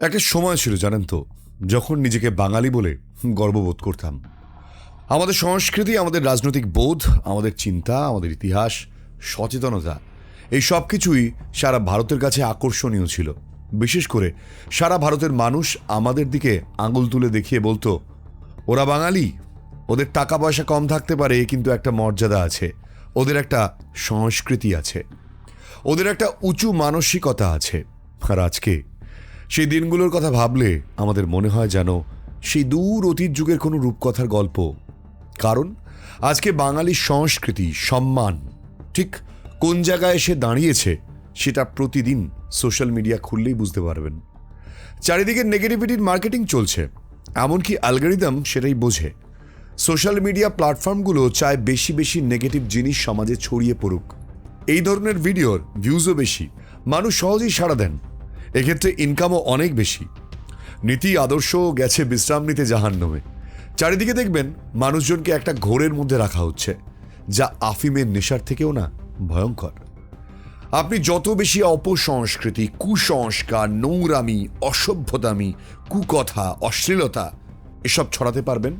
একটা সময় ছিল, জানেন তো, যখন নিজেকে বাঙালি বলে গর্ববোধ করতাম। আমাদের সংস্কৃতি, আমাদের রাজনৈতিক বোধ, আমাদের চিন্তা, আমাদের ইতিহাস, সচেতনতা, এই সব কিছুই সারা ভারতের কাছে আকর্ষণীয় ছিল। বিশেষ করে সারা ভারতের মানুষ আমাদের দিকে আঙুল তুলে দেখিয়ে বলতো, ওরা বাঙালি, ওদের টাকা পয়সা কম থাকতে পারে, কিন্তু একটা মর্যাদা আছে, ওদের একটা সংস্কৃতি আছে, ওদের একটা উঁচু মানসিকতা আছে, আর আজকে সেই দিনগুলোর কথা ভাবলে আমাদের মনে হয় যেন সেই দূর অতীত যুগের কোনো রূপকথার গল্প। কারণ আজকে বাঙালির সংস্কৃতি, সম্মান, ঠিক কোন জায়গায় এসে দাঁড়িয়েছে সেটা প্রতিদিন সোশ্যাল মিডিয়া খুললেই বুঝতে পারবেন। চারিদিকে নেগেটিভিটির মার্কেটিং চলছে, এমনকি অ্যালগোরিদম সেটাই বোঝে। সোশ্যাল মিডিয়া প্ল্যাটফর্মগুলো চায় বেশি বেশি নেগেটিভ জিনিস সমাজে ছড়িয়ে পড়ুক। এই ধরনের ভিডিওর ভিউজও বেশি, মানুষ সহজেই সাড়া দেন। এক্ষেত্রে ইনকামও অনেক বেশি। নীতি, আদর্শ গেছে বিশ্রাম নিতে জাহান্নামে। চারিদিকে দেখবেন মানুষজনকে একটা ঘোরের মধ্যে রাখা হচ্ছে, যা আফিমের নেশার থেকেও না, ভয়ঙ্কর। আপনি যত বেশি অপসংস্কৃতি, কুসংস্কার, নোংরামি, অসভ্যতামি, কুকথা, অশ্লীলতা, এসব ছড়াতে পারবেন,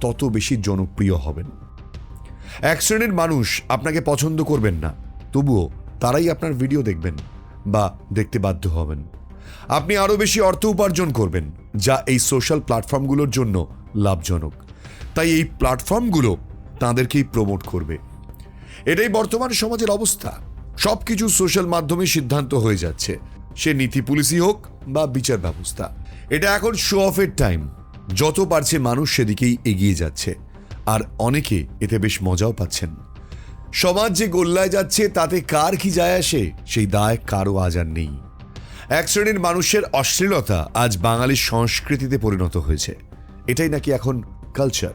তত বেশি জনপ্রিয় হবেন। এক শ্রেণির মানুষ আপনাকে পছন্দ করবেন না, তবুও তারাই আপনার ভিডিও দেখবেন বা দেখতে বাধ্য হবেন। আপনি আরও বেশি অর্থ উপার্জন করবেন, যা এই সোশ্যাল প্ল্যাটফর্মগুলোর জন্য লাভজনক। তাই এই প্ল্যাটফর্মগুলো তাঁদেরকেই প্রমোট করবে। এটাই বর্তমান সমাজের অবস্থা। সব কিছু সোশ্যাল মাধ্যমে সিদ্ধান্ত হয়ে যাচ্ছে। সে নীতি পুলিশই হোক বা বিচার ব্যবস্থা। এটা এখন শো অফের টাইম যত পারছে মানুষ সেদিকেই এগিয়ে যাচ্ছে। আর অনেকে এতে বেশ মজাও পাচ্ছেন। সমাজ যে গোল্লায় যাচ্ছে, তাতে কার কি যায় আসে, সেই দায় কারও আজার নেই। এক শ্রেণির মানুষের অশ্লীলতা আজ বাঙালির সংস্কৃতিতে পরিণত হয়েছে। এটাই নাকি এখন কালচার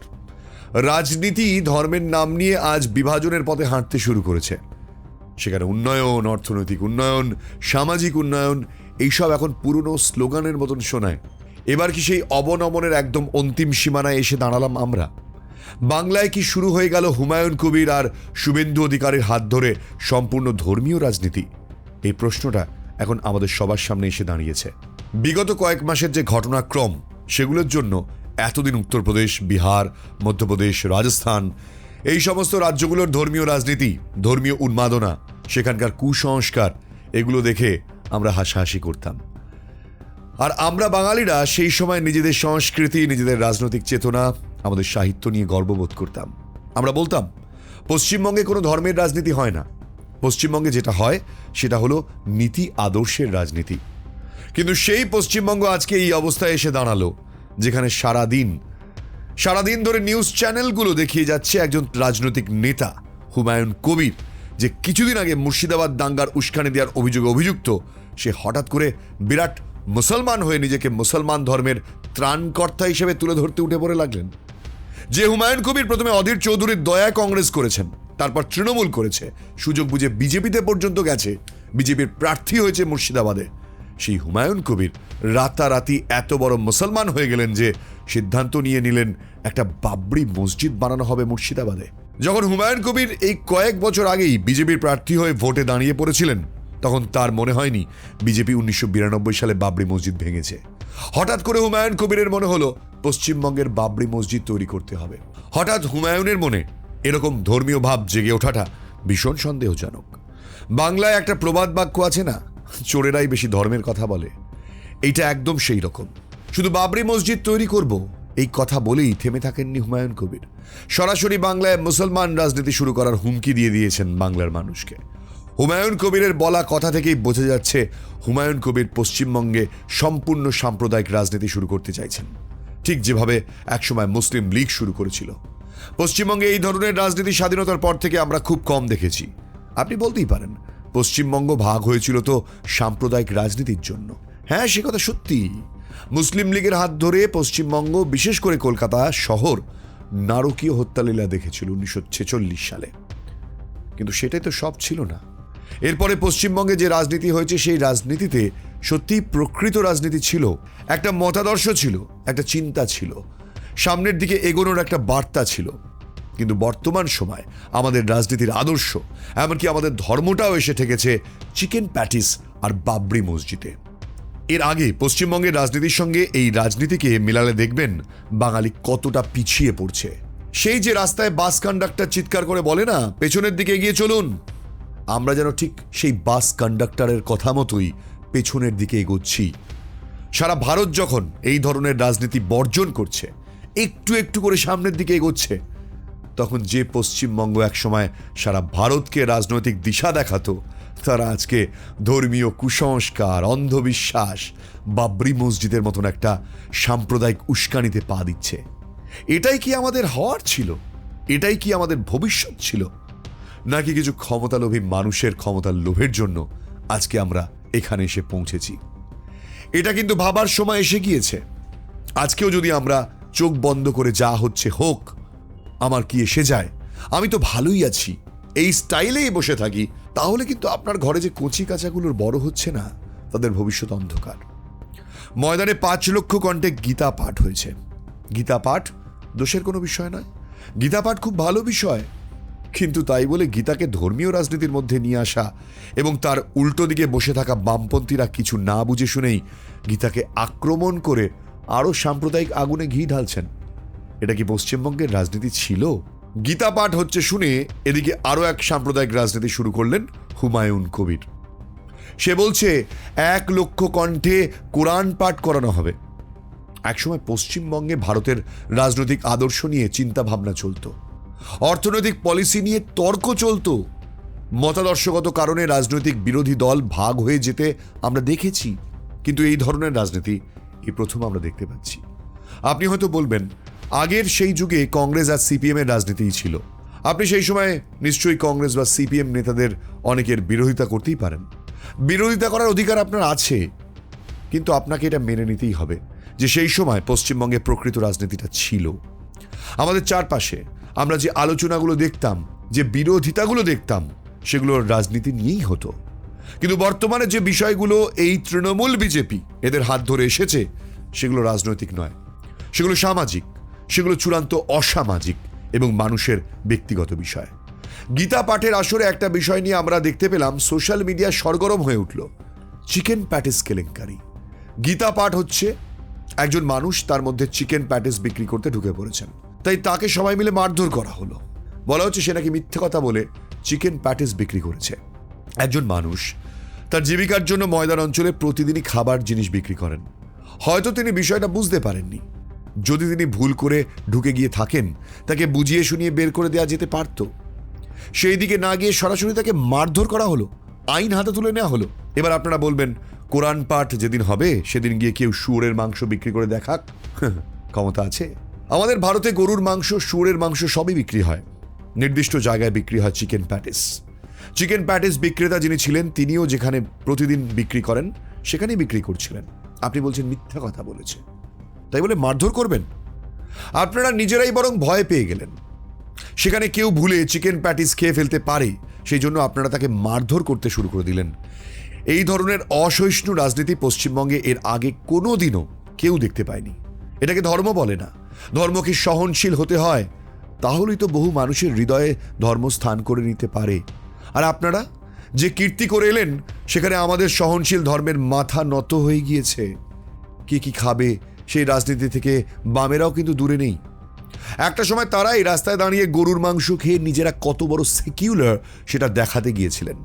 রাজনীতি ধর্মের নাম নিয়ে আজ বিভাজনের পথে হাঁটতে শুরু করেছে। সেখানে উন্নয়ন, অর্থনৈতিক উন্নয়ন, সামাজিক উন্নয়ন, এইসব এখন পুরনো স্লোগানের মতন শোনায়। এবার কি সেই অবনমনের একদম অন্তিম সীমানায় এসে দাঁড়ালাম আমরা? বাংলায় কি শুরু হয়ে গেল হুমায়ুন কবির আর শুভেন্দু অধিকারীর হাত ধরে সম্পূর্ণ ধর্মীয় রাজনীতি? এই প্রশ্নটা এখন আমাদের সবার সামনে এসে দাঁড়িয়েছে। বিগত কয়েক মাসের যে ঘটনাক্রম, সেগুলোর জন্য এতদিন উত্তরপ্রদেশ, বিহার, মধ্যপ্রদেশ, রাজস্থান, এই সমস্ত রাজ্যগুলোর ধর্মীয় রাজনীতি, ধর্মীয় উন্মাদনা, সেখানকার কুসংস্কার, এগুলো দেখে আমরা হাসাহাসি করতাম। আর আমরা বাঙালিরা সেই সময় নিজেদের সংস্কৃতি, নিজেদের রাজনৈতিক চেতনা, আমাদের সাহিত্য নিয়ে গর্ববোধ করতাম। আমরা বলতাম, পশ্চিমবঙ্গে কোনো ধর্মের রাজনীতি হয় না। পশ্চিমবঙ্গে যেটা হয়, সেটা হলো নীতি আদর্শের রাজনীতি। কিন্তু সেই পশ্চিমবঙ্গ আজকে এই অবস্থায় এসে দাঁড়াল, যেখানে সারা সারাদিন সারাদিন ধরে নিউজ চ্যানেলগুলো দেখিয়ে যাচ্ছে একজন রাজনৈতিক নেতা, হুমায়ুন কবির, যে কিছুদিন আগে মুর্শিদাবাদ দাঙ্গার উস্কানি দেওয়ার অভিযোগে অভিযুক্ত, সে হঠাৎ করে বিরাট মুসলমান হয়ে নিজেকে মুসলমান ধর্মের ত্রাণকর্তা হিসেবে তুলে ধরতে উঠে পড়ে লাগলেন। যে হুমায়ুন কবির প্রথমে অধীর চৌধুরীর দয়ায় কংগ্রেস করেছেন তারপর তৃণমূল করেছে। সুযোগ বুঝে বিজেপিতে পর্যন্ত গেছে। বিজেপির প্রার্থী হয়েছে মুর্শিদাবাদে। সেই হুমায়ুন কবির রাতারাতি এত বড় মুসলমান হয়ে গেলেন যে সিদ্ধান্ত নিয়ে নিলেন একটা বাবরি মসজিদ বানানো হবে মুর্শিদাবাদে। যখন হুমায়ুন কবির এই কয়েক বছর আগেই বিজেপির প্রার্থী হয়ে ভোটে দাঁড়িয়ে পড়েছিলেন, তখন তার মনে হয়নি বিজেপি উনিশশো বিরানব্বই সালে বাবরি মসজিদ ভেঙেছে। হঠাৎ করে হুমায়ুন কবিরের মনে হলো, পশ্চিমবঙ্গের বাবরি মসজিদ তৈরি করতে হবে। হঠাৎ হুমায়ুনের মনে এরকম ধর্মীয় ভাব জেগে ওঠাটা ভীষণ সন্দেহজনক। বাংলায় একটা প্রবাদ বাক্য আছে না, চোরেরাই বেশি ধর্মের কথা বলে। এইটা একদম সেই রকম। শুধু বাবরি মসজিদ তৈরি করব, এই কথা বলেই থেমে থাকেননি হুমায়ুন কবির। সরাসরি বাংলায় মুসলমান রাজনীতি শুরু করার হুমকি দিয়ে দিয়েছেন বাংলার মানুষকে। হুমায়ুন কবিরের বলা কথা থেকেই বোঝা যাচ্ছে হুমায়ুন কবির পশ্চিমবঙ্গে সম্পূর্ণ সাম্প্রদায়িক রাজনীতি শুরু করতে চাইছেন। ঠিক যেভাবে একসময় মুসলিম লীগ শুরু করেছিল। পশ্চিমবঙ্গে এই ধরনের রাজনীতি স্বাধীনতার পর থেকে আমরা খুব কম দেখেছি। আপনি বলতেই পারেন, পশ্চিমবঙ্গ ভাগ হয়েছিল তো সাম্প্রদায়িক রাজনীতির জন্য। হ্যাঁ সে কথা সত্যি মুসলিম লীগের হাত ধরে পশ্চিমবঙ্গ, বিশেষ করে কলকাতা শহর, নারকীয় হত্যালীলা দেখেছিল উনিশশো ছেচল্লিশ সালে। কিন্তু সেটাই তো সব ছিল না। এরপরে পশ্চিমবঙ্গে যে রাজনীতি হয়েছে, সেই রাজনীতিতে সত্যি প্রকৃত রাজনীতি ছিল, একটা মতাদর্শ ছিল, একটা চিন্তা ছিল। সামনের দিকে এগোনোর একটা বার্তা ছিল। কিন্তু বর্তমান সময় আমাদের রাজনীতির আদর্শ, এমনকি আমাদের ধর্মটাও এসে ঠেকেছে চিকেন প্যাটিস আর বাবরি মসজিদে। এর আগে পশ্চিমবঙ্গের রাজনীতির সঙ্গে এই রাজনীতিকে মেলালে দেখবেন বাঙালি কতটা পিছিয়ে পড়ছে। সেই যে রাস্তায় বাস কন্ডাক্টর চিৎকার করে বলে না, পেছনের দিকে এগিয়ে চলুন। আমরা যেন ঠিক সেই বাস কন্ডাক্টরের কথা মতোই পেছনের দিকে এগোচ্ছি। সারা ভারত যখন এই ধরনের রাজনীতি বর্জন করছে একটু একটু করে সামনের দিকে এগোচ্ছে। তখন যে পশ্চিমবঙ্গ একসময় সারা ভারতকে রাজনৈতিক দিশা দেখাতো, তারা আজকে ধর্মীয় কুসংস্কার, অন্ধবিশ্বাস বাবরি মসজিদের মতন একটা সাম্প্রদায়িক উস্কানিতে পা দিচ্ছে। এটাই কি আমাদের হওয়ার ছিল? এটাই কি আমাদের ভবিষ্যৎ ছিল? নাকি কিছু ক্ষমতালোভী মানুষের ক্ষমতার লোভের জন্য আজকে আমরা এখানে এসে পৌঁছেছি? এটা কিন্তু ভাবার সময় এসে গিয়েছে। আজকেও যদি আমরা চোখ বন্ধ করে যা হচ্ছে হোক, আমার কি এসে যায়? আমি তো ভালোই আছি, এই স্টাইলেই বসে থাকি। তাহলে কিন্তু আপনার ঘরে যে কচি কাচাগুলোর বড় হচ্ছে না, তাদের ভবিষ্যৎ অন্ধকার। ময়দানে পাঁচ লক্ষ কণ্ঠে গীতা পাঠ হয়েছে। গীতা পাঠ দোষের কোনো বিষয় নয়। গীতা পাঠ খুব ভালো বিষয়, কিন্তু তাই বলে গীতাকে ধর্মীয় রাজনীতির মধ্যে নিয়ে আসা এবং তার উল্টো দিকে বসে থাকা বামপন্থীরা কিছু না বুঝে শুনেই গীতাকে আক্রমণ করে আরও সাম্প্রদায়িক আগুনে ঘি ঢালছেন। এটা কি পশ্চিমবঙ্গের রাজনীতি ছিল? গীতা পাঠ হচ্ছে শুনে এদিকে আরও এক সাম্প্রদায়িক রাজনীতি শুরু করলেন হুমায়ুন কবির। সে বলছে, এক লক্ষ কণ্ঠে কোরআন পাঠ করানো হবে। একসময় পশ্চিমবঙ্গে ভারতের রাজনৈতিক আদর্শ নিয়ে চিন্তা ভাবনা চলতো। অর্থনৈতিক পলিসি নিয়ে তর্ক চলতো। মতাদর্শগত কারণে রাজনৈতিক বিরোধী দল ভাগ হয়ে যেতে আমরা দেখেছি। কিন্তু এই ধরনের রাজনীতি এই প্রথম আমরা দেখতে পাচ্ছি। আপনি হয়তো বলবেন, আগের সেই যুগে কংগ্রেস আর সিপিএম এর রাজনীতিই ছিল। আপনি সেই সময় নিশ্চয়ই কংগ্রেস বা সিপিএম নেতাদের অনেকের বিরোধিতা করতেই পারেন। বিরোধিতা করার অধিকার আপনার আছে, কিন্তু আপনাকে এটা মেনে নিতেই হবে যে সেই সময় পশ্চিমবঙ্গে প্রকৃত রাজনীতিটা ছিল। আমাদের চারপাশে আমরা যে আলোচনাগুলো দেখতাম, যে বিরোধিতাগুলো দেখতাম সেগুলোর রাজনীতি নিয়েই হতো। কিন্তু বর্তমানে যে বিষয়গুলো, এই তৃণমূল বিজেপি এদের হাত ধরে এসেছে, সেগুলো রাজনৈতিক নয়। সেগুলো সামাজিক, সেগুলো চূড়ান্ত অসামাজিক এবং মানুষের ব্যক্তিগত বিষয়। গীতা পাঠের আসরে একটা বিষয় নিয়ে আমরা দেখতে পেলাম, সোশ্যাল মিডিয়া সরগরম হয়ে উঠল। চিকেন প্যাটিস কেলেঙ্কারি। গীতা পাঠ হচ্ছে, একজন মানুষ তার মধ্যে চিকেন প্যাটিস বিক্রি করতে ঢুকে পড়েছেন। তাই তাকে সবাই মিলে মারধর করা হলো। বলা হচ্ছে সে নাকি মিথ্যে কথা বলে চিকেন প্যাটিস বিক্রি করেছে। একজন মানুষ তার জীবিকার জন্য ময়দান অঞ্চলে প্রতিদিনই খাবার জিনিস বিক্রি করেন। হয়তো তিনি বিষয়টা বুঝতে পারেননি। যদি তিনি ভুল করে ঢুকে গিয়ে থাকেন, তাকে বুঝিয়ে শুনিয়ে বের করে দেওয়া যেতে পারত। সেই দিকে না গিয়ে সরাসরি তাকে মারধর করা হলো, আইন হাতে তুলে নেওয়া হলো। এবার আপনারা বলবেন, কোরআন পাঠ যেদিন হবে, সেদিন গিয়ে কেউ শুয়োরের মাংস বিক্রি করে দেখাক? ক্ষমতা আছে। আমাদের ভারতে গরুর মাংস, শুয়োরের মাংস সবই বিক্রি হয়। নির্দিষ্ট জায়গায় বিক্রি হয় চিকেন প্যাটিস। চিকেন প্যাটিস বিক্রেতা যিনি ছিলেন, তিনিও যেখানে প্রতিদিন বিক্রি করেন, সেখানেই বিক্রি করছিলেন। আপনি বলছেন মিথ্যা কথা বলেছে। তাই বলে মারধর করবেন? আপনারা নিজেরাই বরং ভয় পেয়ে গেলেন। সেখানে কেউ ভুলে চিকেন প্যাটিস খেয়ে ফেলতে পারে, সেই জন্য আপনারা তাকে মারধর করতে শুরু করে দিলেন। এই ধরনের অসহিষ্ণু রাজনীতি পশ্চিমবঙ্গে এর আগে কোনো দিনও কেউ দেখতে পায়নি। এটাকে ধর্ম বলে না। ধর্মকে সহনশীল হতে হয়? তাহলেই তো বহু মানুষের হৃদয়ে ধর্ম স্থান করে নিতে পারে। আর আপনারা? যে কীর্তি করে এলেন, সেখানে আমাদের সহনশীল ধর্মের মাথা নত হয়ে গিয়েছে। কে কি খাবে? সেই রাজনীতি থেকে বামেরাও কিন্তু দূরে নেই। একটা সময় তারা এই রাস্তায় দাঁড়িয়ে গরুর মাংস খেয়ে নিজেরা কত বড় সেকিউলার সেটা দেখাতে গিয়েছিলেন।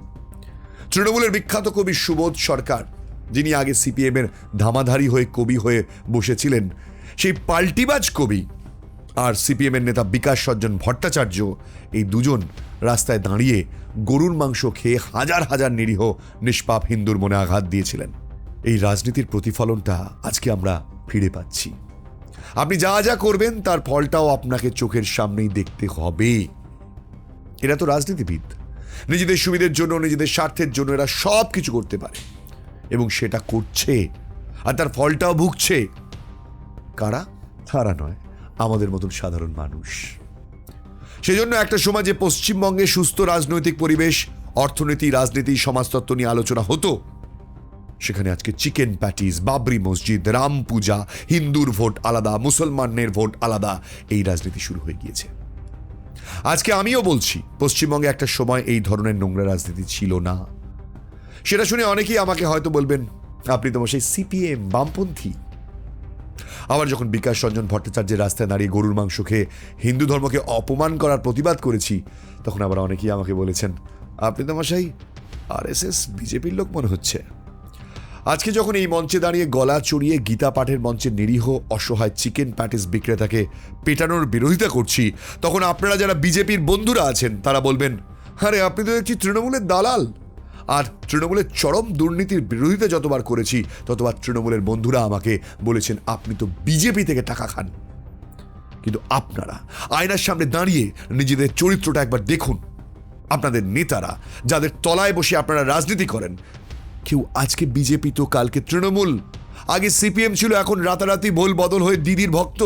তৃণমূলের বিখ্যাত কবি সুবোধ সরকার, যিনি আগে সিপিএম এর ধামাধারী হয়ে কবি হয়ে বসেছিলেন, সেই পাল্টিবাজ কবি আর সিপিএম এর নেতা বিকাশ সজ্জন ভট্টাচার্য, এই দুজন রাস্তায় দাঁড়িয়ে গরুর মাংস খেয়ে হাজার হাজার নিরীহ, নিষ্পাপ হিন্দুর মনে আঘাত দিয়েছিলেন। এই রাজনীতির প্রতিফলনটা আজকে আমরা ফিরে পাচ্ছি। আপনি যা যা করবেন, তার ফলটাও আপনাকে চোখের সামনেই দেখতে হবে। এরা তো রাজনীতিবিদ। নিজেদের সুবিধের জন্য, নিজেদের স্বার্থের জন্য এরা সব কিছু করতে পারে। এবং সেটা করছে। আর তার ফলটাও ভুগছে। কারা? তারা নয়, আমাদের মতন সাধারণ মানুষ। সেজন্য একটা সমাজে পশ্চিমবঙ্গে সুস্থ রাজনৈতিক পরিবেশ, অর্থনীতি, রাজনীতি, সমাজতত্ত্ব নিয়ে আলোচনা হতো, সেখানে আজকে চিকেন প্যাটিস, বাবরি মসজিদ, রাম পূজা, হিন্দুর ভোট আলাদা মুসলমানের ভোট আলাদা, এই রাজনীতি শুরু হয়ে গিয়েছে। আজকে আমিও বলছি, পশ্চিমবঙ্গে একটা সময় এই ধরনের নোংরা রাজনীতি ছিল না। সেটা শুনে অনেকেই আমাকে হয়তো বলবেন, আপনি তোমার সেই সিপিএম, বামপন্থী। আবার যখন বিকাশ রঞ্জন ভট্টাচার্যের রাস্তায় দাঁড়িয়ে গরুর মাংস খেয়ে হিন্দু ধর্মকে অপমান করার প্রতিবাদ করেছি, তখন আবার অনেকেই আমাকে বলেছেন, আপনি তো মশাই আর এস এস বিজেপির লোক মনে হচ্ছে। আজকে যখন এই মঞ্চে দাঁড়িয়ে গলা চড়িয়ে গীতা পাঠের মঞ্চে নিরীহ, অসহায় চিকেন প্যাটিস বিক্রেতাকে পেটানোর বিরোধিতা করছি, তখন আপনারা যারা বিজেপির বন্ধুরা আছেন, তারা বলবেন, আরে, আপনি তো দেখছি তৃণমূলের দালাল। আর তৃণমূলের চরম দুর্নীতির বিরোধিতা যতবার করেছি, ততবার তৃণমূলের বন্ধুরা আমাকে বলেছেন, আপনি তো বিজেপি থেকে টাকা খান। কিন্তু আপনারা আয়নার সামনে দাঁড়িয়ে নিজেদের চরিত্রটা একবার দেখুন। আপনাদের নেতারা যাদের তলায় বসে আপনারা রাজনীতি করেন, কেউ আজকে বিজেপি তো, কালকে তৃণমূল। আগে সিপিএম ছিল, এখন রাতারাতি ভোল বদল হয়ে দিদির ভক্ত।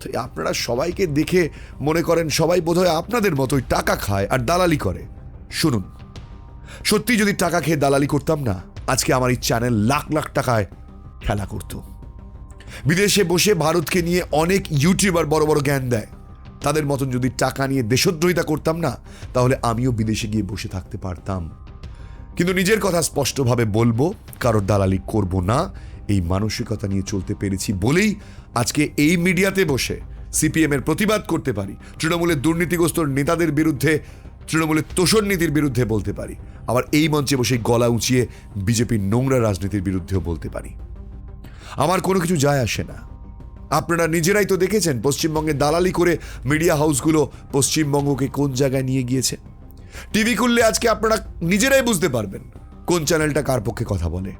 তো আপনারা সবাইকে দেখে মনে করেন, সবাই বোধহয় আপনাদের মতোই টাকা খায় আর দালালি করে। শুনুন। সত্যি যদি টাকা খেয়ে দালালি করতাম না, আজকে আমার এই চ্যানেল লাখ লাখ টাকায় খেলা করতো। বিদেশে বসে ভারতকে নিয়ে অনেক ইউটিউবার বড় বড় জ্ঞান দেয়। তাদের মতন যদি টাকা নিয়ে দেশদ্রোহিতা করতাম না, তাহলে আমিও বিদেশে গিয়ে বসে থাকতে পারতাম। কিন্তু নিজের কথা স্পষ্টভাবে বলব, কারোর দালালি করব না। এই মানসিকতা নিয়ে চলতে পেরেছি বলেই আজকে এই মিডিয়াতে বসে সিপিএম এর প্রতিবাদ করতে পারি, তৃণমূলের দুর্নীতিগ্রস্ত নেতাদের বিরুদ্ধে, তৃণমূলের তোষণ নীতির বিরুদ্ধে বলতে পারি। আবার এই মঞ্চে বসে গলা উঁচিয়ে বিজেপির নোংরা রাজনীতির বিরুদ্ধেও বলতে পারি। আমার কোনো কিছু যায় আসে না। আপনারা নিজেরাই তো দেখেছেন পশ্চিমবঙ্গে দালালি করে মিডিয়া হাউসগুলো পশ্চিমবঙ্গকে কোন জায়গায় নিয়ে গিয়েছে। টিভি খুললে আজকে আপনারা নিজেরাই বুঝতে পারবেন কোন চ্যানেলটা কার পক্ষে কথা বলে।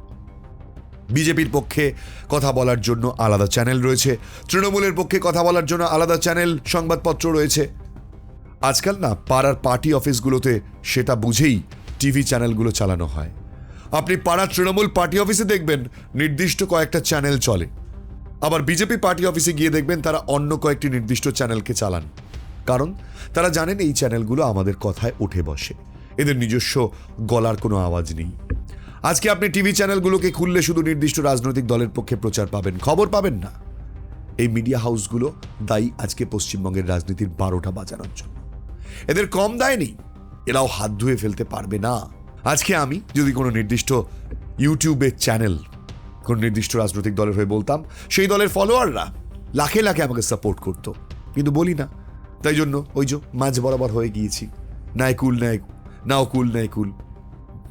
বিজেপির পক্ষে কথা বলার জন্য আলাদা চ্যানেল রয়েছে, তৃণমূলের পক্ষে কথা বলার জন্য আলাদা চ্যানেল, সংবাদপত্র রয়েছে। আজকাল না পাড়ার পার্টি অফিসগুলোতে সেটা বুঝেই টিভি চ্যানেলগুলো চালানো হয়। আপনি পাড়ার তৃণমূল পার্টি অফিসে দেখবেন, নির্দিষ্ট কয়েকটা চ্যানেল চলে। আবার বিজেপি পার্টি অফিসে গিয়ে দেখবেন তারা অন্য কয়েকটি নির্দিষ্ট চ্যানেলকে চালান। কারণ তারা জানেন এই চ্যানেলগুলো আমাদের কথায় উঠে বসে। এদের নিজস্ব গলার কোনো আওয়াজ নেই। আজকে আপনি টিভি চ্যানেলগুলোকে খুললে শুধু নির্দিষ্ট রাজনৈতিক দলের পক্ষে প্রচার পাবেন, খবর পাবেন না। এই মিডিয়া হাউসগুলো দায়ী আজকে পশ্চিমবঙ্গের রাজনীতির বারোটা বাজানোর জন্য। এদের কম দায় নেই। এরাও হাত ধুয়ে ফেলতে পারবে না। আজকে আমি যদি কোনো নির্দিষ্ট ইউটিউবের চ্যানেল, কোনো নির্দিষ্ট রাজনৈতিক দলের হয়ে বলতাম, সেই দলের ফলোয়াররা লাখে লাখে আমাকে সাপোর্ট করতো। কিন্তু বলি না। তাই জন্য ওই যে মাঝ বরাবর হয়ে গিয়েছি। নাই কুল নাই নাও কুল নাই কুল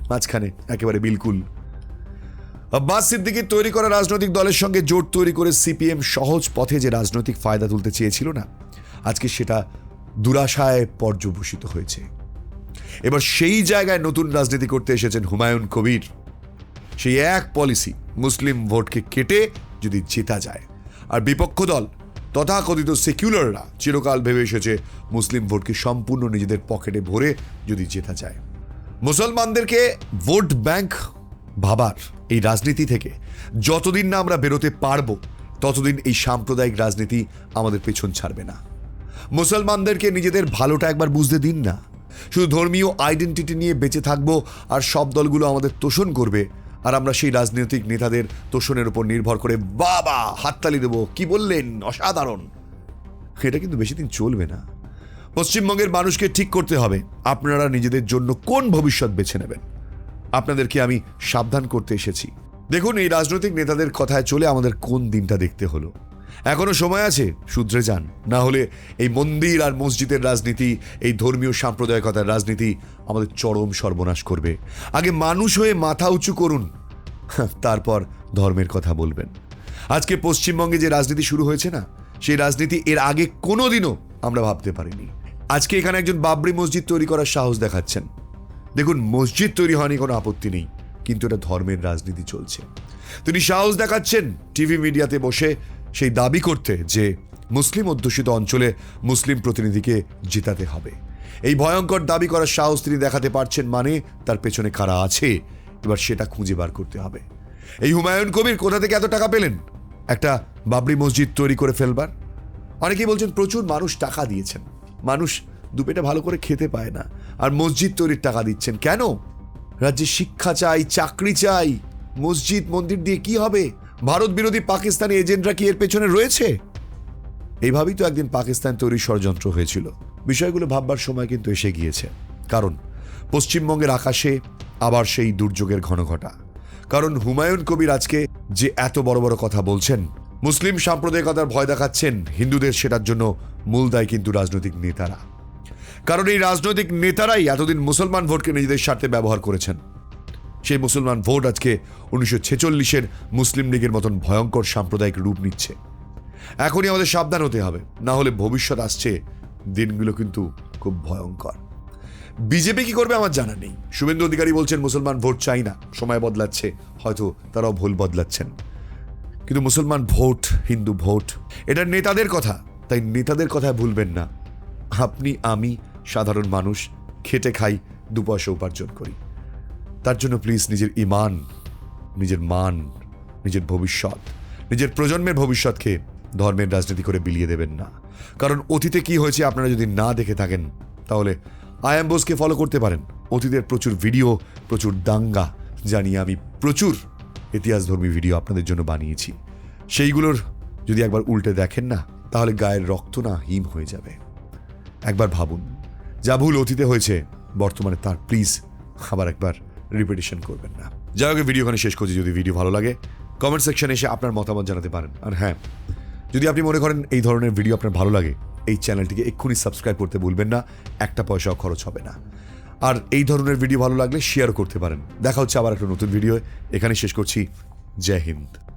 মাঝখানে একেবারে বিলকুল। আব্বাস সিদ্দিকির তৈরি করা রাজনৈতিক দলের সঙ্গে জোট তৈরি করে সিপিএম সহজ পথে যে রাজনৈতিক ফায়দা তুলতে চেয়েছিল না, আজকে সেটা দুরাশায় পর্যবসিত হয়েছে। এবার সেই জায়গায় নতুন রাজনীতি করতে এসেছেন হুমায়ুন কবির। সেই এক পলিসি মুসলিম ভোটকে কেটে যদি জেতা যায়। আর বিপক্ষ দল, তথাকথিত সেকুলাররা চিরকাল ভেবে এসেছে মুসলিম ভোটকে সম্পূর্ণ নিজেদের পকেটে ভরে যদি জেতা যায়। মুসলমানদেরকে ভোট ব্যাংক ভাবার এই রাজনীতি থেকে যতদিন না আমরা বেরোতে পারব, ততদিন এই সাম্প্রদায়িক রাজনীতি আমাদের পেছন ছাড়বে না। মুসলমানদেরকে নিজেদের ভালোটা একবার বুঝতে দিন না। শুধু ধর্মীয় আইডেন্টিটি নিয়ে বেঁচে থাকব আর সব দলগুলো আমাদের তোষণ করবে। আর আমরা সেই রাজনৈতিক নেতাদের তোষণের উপর নির্ভর করে বাবা হাততালি দেবো। কি বললেন? অসাধারণ। এটা কিন্তু বেশি দিন চলবে না। পশ্চিমবঙ্গের মানুষকে ঠিক করতে হবে। আপনারা নিজেদের জন্য কোন ভবিষ্যৎ বেছে নেবেন? আপনাদেরকে আমি সাবধান করতে এসেছি। দেখুন, এই রাজনৈতিক নেতাদের কথায় চলে আমাদের কোন দিনটা দেখতে হলো? এখনও সময় আছে, শুধরে যান। না হলে এই মন্দির আর মসজিদের রাজনীতি, এই ধর্মীয় সাম্প্রদায়িকতার রাজনীতি আমাদের চরম সর্বনাশ করবে। আগে মানুষ হয়ে মাথা উঁচু করুন, তারপর ধর্মের কথা বলবেন। আজকে পশ্চিমবঙ্গে যে রাজনীতি শুরু হয়েছে না, সেই রাজনীতি এর আগে কোনোদিনও আমরা ভাবতে পারিনি। আজকে এখানে একজন বাবরি মসজিদ তৈরি করার সাহস দেখাচ্ছেন। দেখুন, মসজিদ তৈরি হয়নি, কোনো আপত্তি নেই, কিন্তু এটা ধর্মের রাজনীতি চলছে। তিনি সাহস দেখাচ্ছেন, টিভি মিডিয়াতে বসে সেই দাবি করতে যে মুসলিম অধ্যুষিত অঞ্চলে মুসলিম প্রতিনিধিকে জিতাতে হবে। এই ভয়ঙ্কর দাবি করার সাহস তিনি দেখাতে পারছেন মানে তার পেছনে কারা আছে, এবার সেটা খুঁজে বার করতে হবে। এই হুমায়ুন কবির কোথা থেকে এত টাকা পেলেন? একটা বাবরি মসজিদ তৈরি করে ফেলবার? অনেকেই বলছেন প্রচুর মানুষ টাকা দিয়েছেন। মানুষ দুপেটা ভালো করে খেতে পায় না আর মসজিদ তৈরির টাকা দিচ্ছেন। কেন? রাজ্যে শিক্ষা চাই, চাকরি চাই, মসজিদ মন্দির দিয়ে কি হবে? ভারত বিরোধী পাকিস্তানি এজেন্টরা কি এর পেছনে রয়েছে? এইভাবেই তো একদিন পাকিস্তান তৈরির ষড়যন্ত্র হয়েছিল। বিষয়গুলো ভাববার সময় কিন্তু এসে গিয়েছে। কারণ, পশ্চিমবঙ্গের আকাশে আবার সেই দুর্যোগের ঘনঘটা। কারণ হুমায়ুন কবির আজকে যে এত বড় বড় কথা বলছেন, মুসলিম সাম্প্রদায়িকতার ভয় দেখাচ্ছেন, হিন্দুদের সেটার জন্য মূল দায় কিন্তু রাজনৈতিক নেতারা। কারণ এই রাজনৈতিক নেতারাই এতদিন মুসলমান ভোটকে নিজেদের স্বার্থে ব্যবহার করেছেন। সেই মুসলমান ভোট আজকে উনিশশো ছেচল্লিশের মুসলিম লীগের মতন ভয়ঙ্কর সাম্প্রদায়িক রূপ নিচ্ছে। এখনই আমাদের সাবধান হতে হবে, না হলে ভবিষ্যৎ আসছে, দিনগুলো কিন্তু খুব ভয়ঙ্কর। বিজেপি কি করবে আমার জানা নেই। শুভেন্দু অধিকারী বলছেন মুসলমান ভোট চাই না, সময় বদলাচ্ছে, হয়তো তারাও ভুল বদলাচ্ছেন। কিন্তু মুসলমান ভোট, হিন্দু ভোট, এটা নেতাদের কথা, তাই নেতাদের কথা ভুলবেন না। আপনি, আমি সাধারণ মানুষ, খেটে খাই, দু পয়সা উপার্জন করি। তার জন্য প্লিজ নিজের ইমান নিজের মান, নিজের ভবিষ্যৎ, নিজের প্রজন্মের ভবিষ্যৎকে ধর্মের রাজনীতি করে বিলিয়ে দেবেন না। কারণ অতীতে কি হয়েছে আপনারা যদি না দেখে থাকেন, তাহলে আয়াম বোসকে ফলো করতে পারেন। অতীতের প্রচুর ভিডিও প্রচুর দাঙ্গা জানিয়ে আমি প্রচুর ইতিহাসধর্মী ভিডিও আপনাদের জন্য বানিয়েছি। সেইগুলোর যদি একবার উল্টে দেখেন না, তাহলে গায়ের রক্ত না হিম হয়ে যাবে। একবার ভাবুন, যা ভুল অতীতে হয়েছে, বর্তমানে তার প্লিজ আবার একবার রিপিটেশন করবেন না। যাই হোক ভিডিও ওখানে শেষ করছি। যদি ভিডিও ভালো লাগে কমেন্ট সেকশনে এসে আপনার মতামত জানাতে পারেন। আর হ্যাঁ যদি আপনি মনে করেন এই ধরনের ভিডিও আপনার ভালো লাগে, এই চ্যানেলটিকে এক্ষুনি সাবস্ক্রাইব করতে ভুলবেন না, একটা পয়সাও খরচ হবে না। আর এই ধরনের ভিডিও ভালো লাগলে শেয়ার করতে পারেন। দেখা হচ্ছে আবার একটা নতুন ভিডিও এখানে শেষ করছি। জয় হিন্দ।